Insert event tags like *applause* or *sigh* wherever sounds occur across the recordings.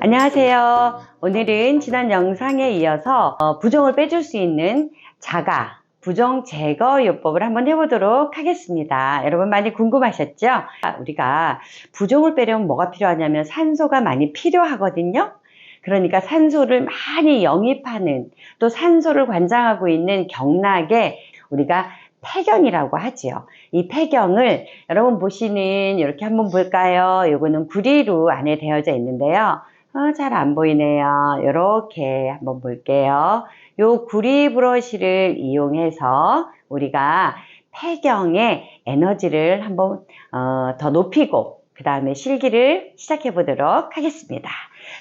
안녕하세요. 오늘은 지난 영상에 이어서 어, 부종을 빼줄 수 있는 자가 부종 제거 요법을 한번 해보도록 하겠습니다. 여러분 많이 궁금하셨죠? 아, 우리가 부종을 빼려면 뭐가 필요하냐면 산소가 많이 필요하거든요. 그러니까 산소를 많이 영입하는 또 산소를 관장하고 있는 경락에 우리가 폐경이라고 하지요. 이 폐경을 여러분 보시는 이렇게 한번 볼까요? 요거는 구리로 안에 되어져 있는데요. 어, 잘안 보이네요. 이렇게 한번 볼게요. 요 구리 브러쉬를 이용해서 우리가 폐경의 에너지를 한번 어, 더 높이고 그 다음에 실기를 시작해 보도록 하겠습니다.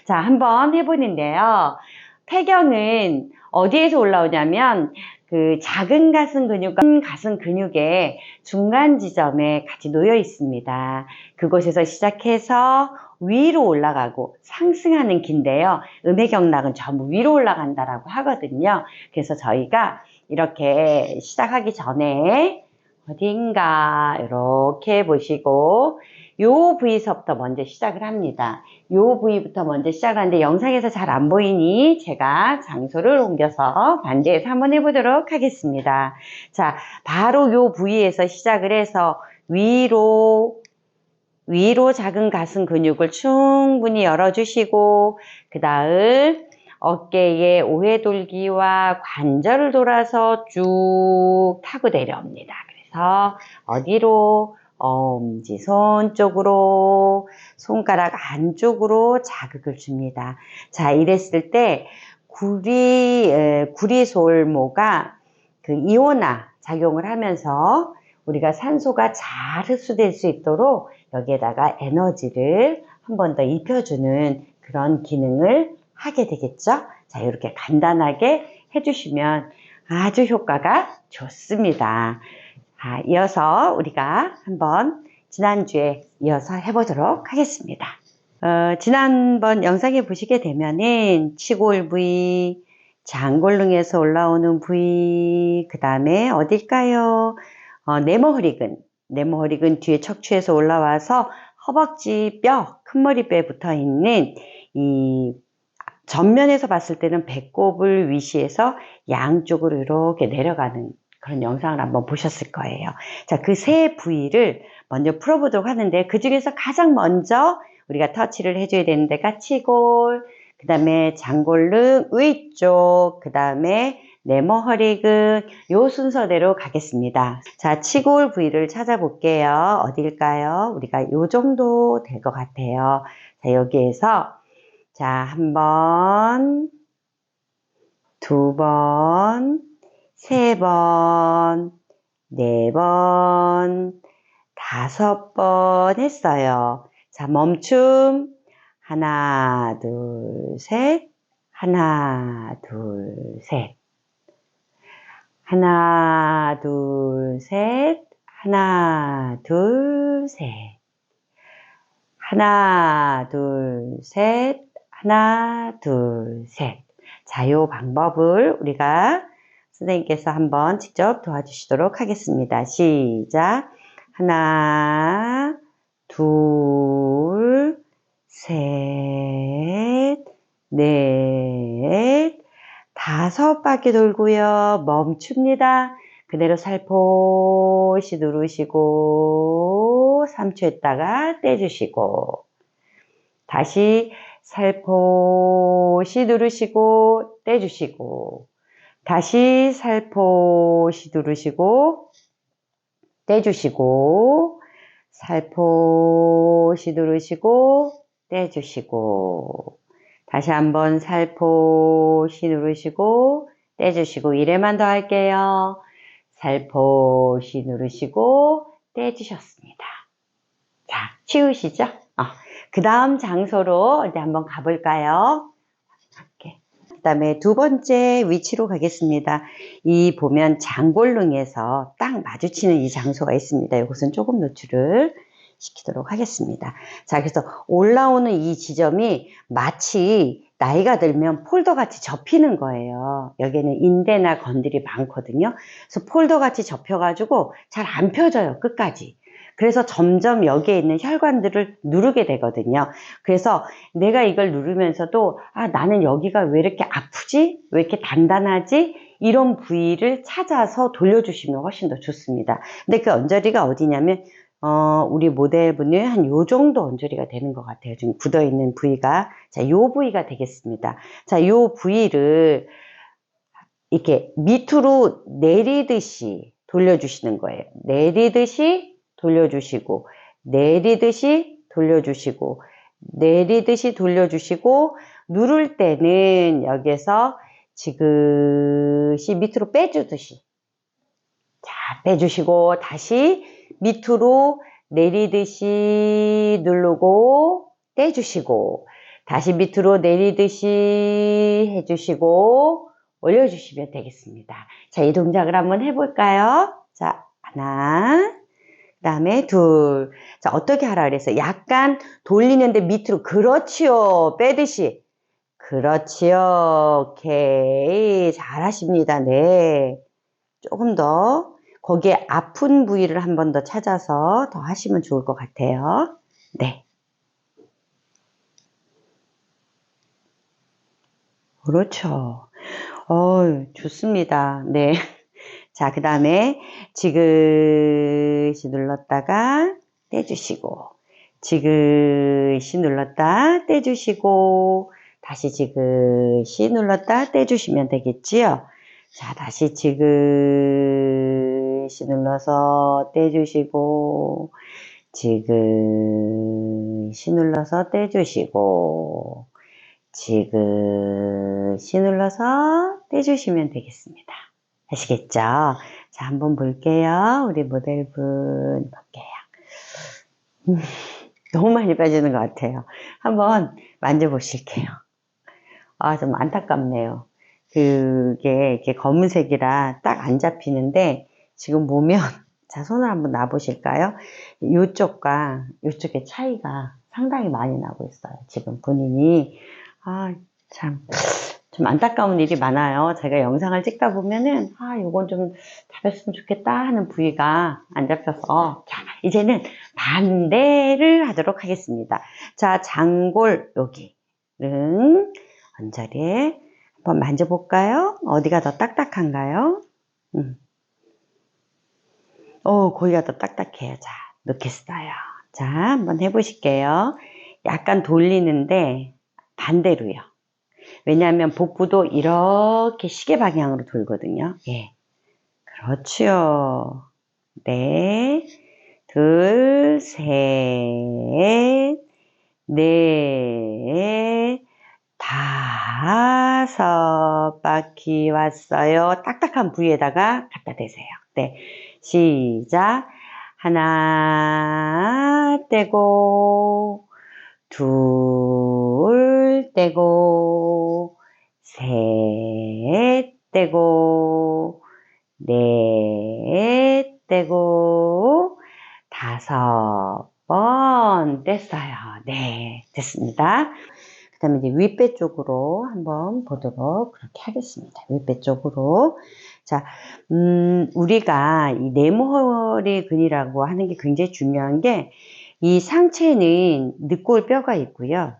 자, 한번 해보는데요. 폐경은 어디에서 올라오냐면 그 작은 가슴 근육, 큰 가슴 근육의 중간 지점에 같이 놓여 있습니다. 그곳에서 시작해서 위로 올라가고 상승하는 긴데요. 음해경락은 전부 위로 올라간다라고 하거든요. 그래서 저희가 이렇게 시작하기 전에 어딘가 이렇게 보시고 요 부위서부터 먼저 시작을 합니다. 요 부위부터 먼저 시작을 하는데 영상에서 잘 안 보이니 제가 장소를 옮겨서 반대에서 한번 해보도록 하겠습니다. 자, 바로 요 부위에서 시작을 해서 위로 위로 작은 가슴 근육을 충분히 열어주시고 그 다음 어깨에 오해돌기와 관절을 돌아서 쭉 타고 내려옵니다. 그래서 어디로 엄지손 쪽으로 손가락 안쪽으로 자극을 줍니다. 자 이랬을 때 구리 에, 구리솔모가 그 이온화 작용을 하면서 우리가 산소가 잘 흡수될 수 있도록 여기에다가 에너지를 한 번 더 입혀주는 그런 기능을 하게 되겠죠. 자 이렇게 간단하게 해주시면 아주 효과가 좋습니다. 자, 이어서 우리가 한번 지난주에 이어서 해보도록 하겠습니다. 어, 지난번 영상에 보시게 되면은 치골 부위, 장골릉에서 올라오는 부위, 그 다음에 어딜까요? 어, 네모허리근, 네모허리근 뒤에 척추에서 올라와서 허벅지 뼈, 큰머리뼈에 붙어 있는 이 전면에서 봤을 때는 배꼽을 위시해서 양쪽으로 이렇게 내려가는 그런 영상을 한번 보셨을 거예요. 자, 그 세 부위를 먼저 풀어보도록 하는데 그 중에서 가장 먼저 우리가 터치를 해줘야 되는 데가 치골, 그 다음에 장골릉 위쪽, 그 다음에 네모 허리근 요 순서대로 가겠습니다. 자, 치골 부위를 찾아볼게요. 어딜까요? 우리가 요 정도 될 것 같아요. 자, 여기에서 자, 한 번, 두 번, 세 번, 네 번, 다섯 번 했어요. 자, 멈춤. 하나, 둘, 셋. 하나, 둘, 셋. 하나, 둘, 셋. 하나, 둘, 셋. 하나, 둘, 셋. 하나, 둘, 셋. 자, 요 방법을 우리가 선생님께서 한번 직접 도와주시도록 하겠습니다. 시작. 하나, 둘, 셋, 넷, 다섯 바퀴 돌고요. 멈춥니다. 그대로 살포시 누르시고 3초 있다가 떼주시고 다시 살포시 누르시고 떼주시고 다시 살포시 누르시고 떼주시고 살포시 누르시고 떼주시고 다시 한번 살포시 누르시고 떼주시고 이래만 더 할게요. 살포시 누르시고 떼주셨습니다. 자, 치우시죠? 어, 그 다음 장소로 이제 한번 가볼까요? 그 다음에 두 번째 위치로 가겠습니다. 이 보면 장골릉에서 딱 마주치는 이 장소가 있습니다. 이것은 조금 노출을 시키도록 하겠습니다. 자, 그래서 올라오는 이 지점이 마치 나이가 들면 폴더 같이 접히는 거예요. 여기는 인대나 건들이 많거든요. 그래서 폴더 같이 접혀가지고 잘 안 펴져요, 끝까지. 그래서 점점 여기에 있는 혈관들을 누르게 되거든요. 그래서 내가 이걸 누르면서도 아, 나는 여기가 왜 이렇게 아프지? 왜 이렇게 단단하지? 이런 부위를 찾아서 돌려주시면 훨씬 더 좋습니다. 근데 그 언저리가 어디냐면 어, 우리 모델분은 한요 정도 언저리가 되는 것 같아요. 지금 굳어 있는 부위가. 자, 요 부위가 되겠습니다. 자, 요 부위를 이렇게 밑으로 내리듯이 돌려주시는 거예요. 내리듯이 돌려주시고, 내리듯이 돌려주시고, 내리듯이 돌려주시고, 누를 때는 여기에서 지그시 밑으로 빼주듯이. 자, 빼주시고, 다시 밑으로 내리듯이 누르고, 떼주시고, 다시 밑으로 내리듯이 해주시고, 올려주시면 되겠습니다. 자, 이 동작을 한번 해볼까요? 자, 하나, 그 다음에 둘. 자, 어떻게 하라 그랬어요? 약간 돌리는데 밑으로. 그렇지요. 빼듯이. 그렇지요. 오케이. 잘하십니다. 네. 조금 더 거기에 아픈 부위를 한 번 더 찾아서 더 하시면 좋을 것 같아요. 네. 그렇죠. 어, 좋습니다. 네. *laughs* 자, 그 다음에 지그시 눌렀다가 떼주시고, 지그시 눌렀다 떼주시고, 다시 지그시 눌렀다 떼주시면 되겠지요. 자, 다시 지그시 눌러서 떼주시고, 지그시 눌러서 떼주시고, 지그시 눌러서 떼주시면 되겠습니다. 아시겠죠? 자, 한번 볼게요. 우리 모델분 볼게요. 음, 너무 많이 빠지는 것 같아요. 한번 만져보실게요. 아, 좀 안타깝네요. 그게 이렇게 검은색이라 딱 안 잡히는데 지금 보면 *laughs* 자 손을 한번 놔보실까요? 이쪽과 이쪽의 차이가 상당히 많이 나고 있어요. 지금 본인이 아, 참, 좀 안타까운 일이 많아요. 제가 영상을 찍다 보면은, 아, 요건 좀 잡혔으면 좋겠다 하는 부위가 안 잡혀서. 자, 이제는 반대를 하도록 하겠습니다. 자, 장골, 여기는 언저리에 한번 만져볼까요? 어디가 더 딱딱한가요? 음. 오, 거기가 더 딱딱해요. 자, 넣겠어요. 자, 한번 해보실게요. 약간 돌리는데, 반대로요. 왜냐하면 복부도 이렇게 시계 방향으로 돌거든요. 예. 그렇죠. 네. 둘, 셋, 넷, 다섯 바퀴 왔어요. 딱딱한 부위에다가 갖다 대세요. 네. 시작. 하나 떼고, 둘 떼고 셋 떼고 넷 떼고 다섯 번 뗐어요. 네, 됐습니다. 그 다음에 이제 윗배 쪽으로 한번 보도록 그렇게 하겠습니다. 윗배 쪽으로. 자, 음, 우리가 이 네모허리 근이라고 하는 게 굉장히 중요한 게 이 상체는 늑골 뼈가 있고요.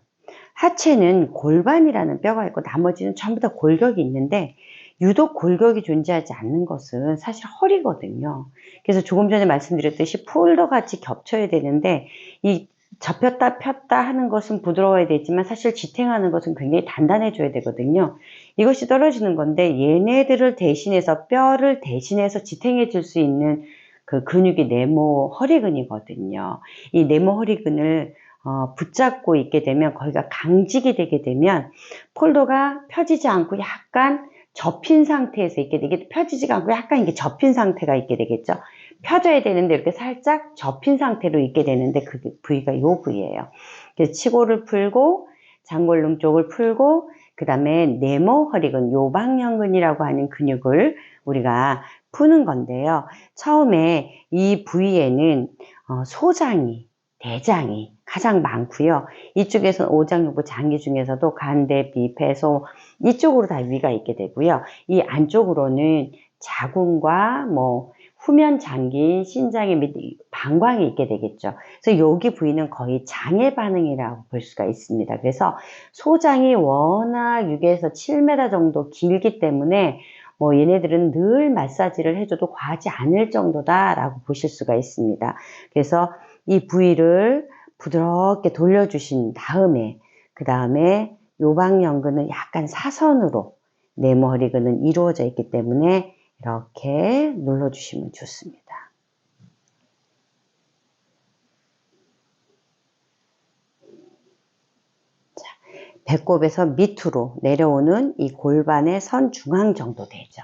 하체는 골반이라는 뼈가 있고 나머지는 전부 다 골격이 있는데 유독 골격이 존재하지 않는 것은 사실 허리거든요. 그래서 조금 전에 말씀드렸듯이 폴더 같이 겹쳐야 되는데 이 접혔다 폈다 하는 것은 부드러워야 되지만 사실 지탱하는 것은 굉장히 단단해져야 되거든요. 이것이 떨어지는 건데 얘네들을 대신해서 뼈를 대신해서 지탱해 줄 수 있는 그 근육이 네모 허리근이거든요. 이 네모 허리근을 어, 붙잡고 있게 되면 거기가 강직이 되게 되면 폴더가 펴지지 않고 약간 접힌 상태에서 있게 되게 펴지지가 않고 약간 이게 접힌 상태가 있게 되겠죠. 펴져야 되는데 이렇게 살짝 접힌 상태로 있게 되는데 그 부위가 이 부위예요. 그래서 치골을 풀고 장골릉 쪽을 풀고 그 다음에 네모 허리근 요방형근이라고 하는 근육을 우리가 푸는 건데요. 처음에 이 부위에는 어, 소장이, 대장이 가장 많고요. 이쪽에서는 오장육부 장기 중에서도 간대, 비, 폐소 이쪽으로 다 위가 있게 되고요. 이 안쪽으로는 자궁과 뭐 후면 장기인 신장의 밑 방광이 있게 되겠죠. 그래서 여기 부위는 거의 장애 반응이라고 볼 수가 있습니다. 그래서 소장이 워낙 6에서 7m 정도 길기 때문에 뭐 얘네들은 늘 마사지를 해줘도 과하지 않을 정도다라고 보실 수가 있습니다. 그래서 이 부위를 부드럽게 돌려주신 다음에 그 다음에 요방연근은 약간 사선으로 네모 허리근은 이루어져 있기 때문에 이렇게 눌러주시면 좋습니다. 자, 배꼽에서 밑으로 내려오는 이 골반의 선 중앙 정도 되죠.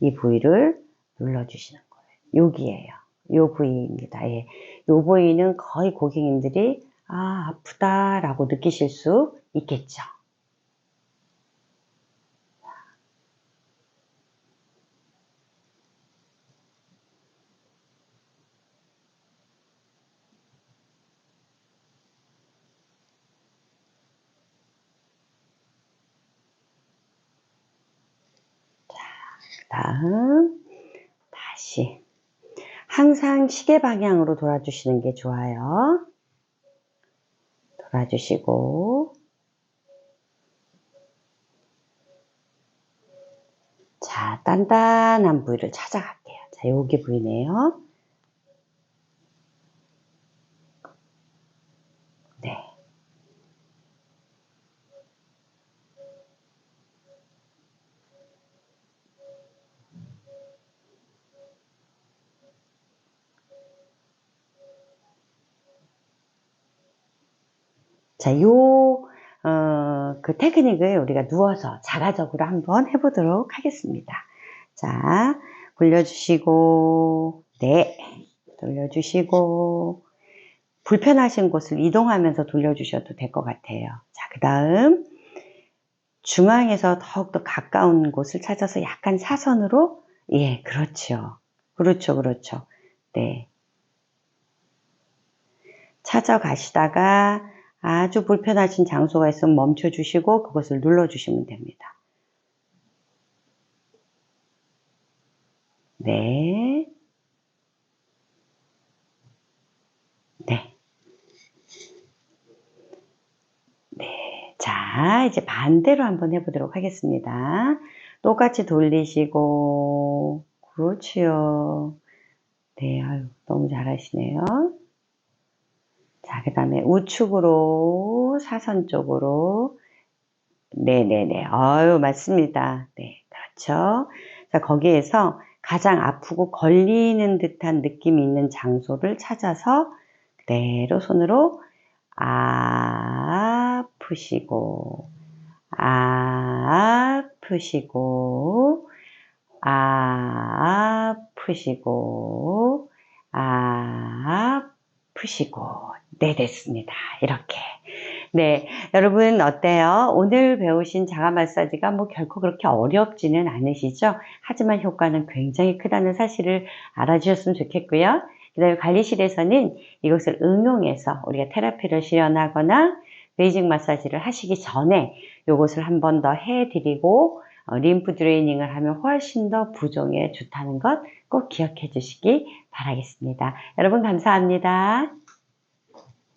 이 부위를 눌러주시는 거예요. 여기에요. 요 부위입니다. 예. 요 부위는 거의 고객님들이 아, 아프다라고 느끼실 수 있겠죠. 다음 다시 항상 시계 방향으로 돌아주시는 게 좋아요. 돌아주시고 자 단단한 부위를 찾아갈게요. 자 여기 부위네요. 자, 요, 어, 그 테크닉을 우리가 누워서 자가적으로 한번 해보도록 하겠습니다. 자, 굴려주시고, 네, 돌려주시고, 불편하신 곳을 이동하면서 돌려주셔도 될 것 같아요. 자, 그 다음, 중앙에서 더욱더 가까운 곳을 찾아서 약간 사선으로, 예, 그렇죠. 그렇죠, 그렇죠. 네. 찾아가시다가 아주 불편하신 장소가 있으면 멈춰 주시고 그것을 눌러 주시면 됩니다. 네. 네. 네. 자, 이제 반대로 한번 해보도록 하겠습니다. 똑같이 돌리시고, 그렇지요. 네, 아유, 너무 잘하시네요. 자, 그 다음에 우측으로, 사선 쪽으로. 네네네. 아유, 맞습니다. 네, 그렇죠. 자, 거기에서 가장 아프고 걸리는 듯한 느낌이 있는 장소를 찾아서 그대로 손으로 아프시고, 아프시고, 아프시고, 아프시고, 네, 됐습니다. 이렇게. 네, 여러분 어때요? 오늘 배우신 자가 마사지가 뭐 결코 그렇게 어렵지는 않으시죠? 하지만 효과는 굉장히 크다는 사실을 알아주셨으면 좋겠고요. 그 다음에 관리실에서는 이것을 응용해서 우리가 테라피를 실현하거나 베이징 마사지를 하시기 전에 이것을 한 번 더 해드리고 어, 림프 드레이닝을 하면 훨씬 더 부종에 좋다는 것 꼭 기억해 주시기 바라겠습니다. 여러분 감사합니다.